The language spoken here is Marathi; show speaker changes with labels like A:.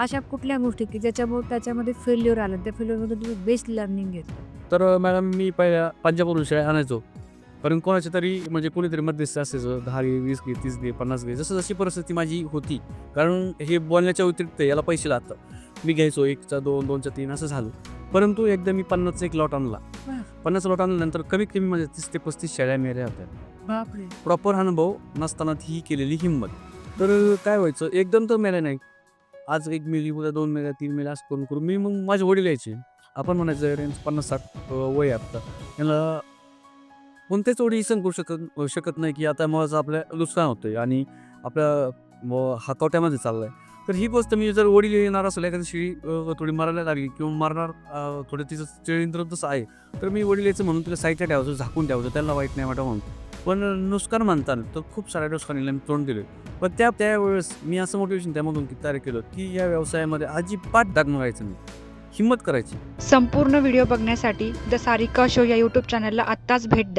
A: अशा कुठल्या गोष्टी की ज्याच्यामुळे त्याच्यामध्ये फेल्युअर आलं? त्या फेल्युअरमध्ये तुम्ही बेस्ट लर्निंग घेतलं
B: तर मॅडम मी पहिल्या पंजाबवरून शेळ्या आणायचो. कारण कोणाच्या तरी म्हणजे कोणीतरी मध्यस्थ असायचं दहा घे वीस घे तीस घे पन्नास घे जसं जशी परिस्थिती माझी होती. कारण हे बोलण्याच्या व्यतिरिक्त याला पैसे लागतात. मी घ्यायचो एकचा दोन दोनचा तीन असं झालं. परंतु एकदा मी पन्नासचा एक लॉट आणला. पन्नास लॉट आणल्यानंतर कमीत कमी माझ्या तीस ते पस्तीस शेळ्या मेल्या होत्या. प्रॉपर अनुभव नसताना ही केलेली हिंमत. तर काय व्हायचं? एकदम तर मेल्या नाही. आज एक मिली उद्या दोन मेल्या तीन मेल्या असं करून करून मी मग माझे वडील यायचे. आपण म्हणायचं रेंज पन्नास साठ वय आता याला कोणतेच वडील सण करू शकत शकत नाही की आता मग आपल्या नुकसान होतंय आणि आपल्या म- चाललं चाललंय. तर ही गोष्ट मी जर वडील येणार असेल एखादी शिळी थोडी मारायला लागली किंवा मारणार थोडं तिचं चरित्र तसं आहे तर मी वडील यायचं म्हणून तिला साईडला ठेवायचं झाकून ठेवायचं त्यांना वाईट नाही वाटत म्हणून पण नुस्कार मानताल तर खूप साऱ्या नुस्कानीला मी तोंड दिले. पण त्या त्यावेळेस मी असं मोटिवेशन त्यामधून की तयार केलं की या व्यवसायामध्ये अजिबात डागमगायचं नाही. हिंमत करायची.
C: संपूर्ण व्हिडिओ बघण्यासाठी द सारिका शो या यूट्यूब चॅनलला आत्ताच भेट द्या.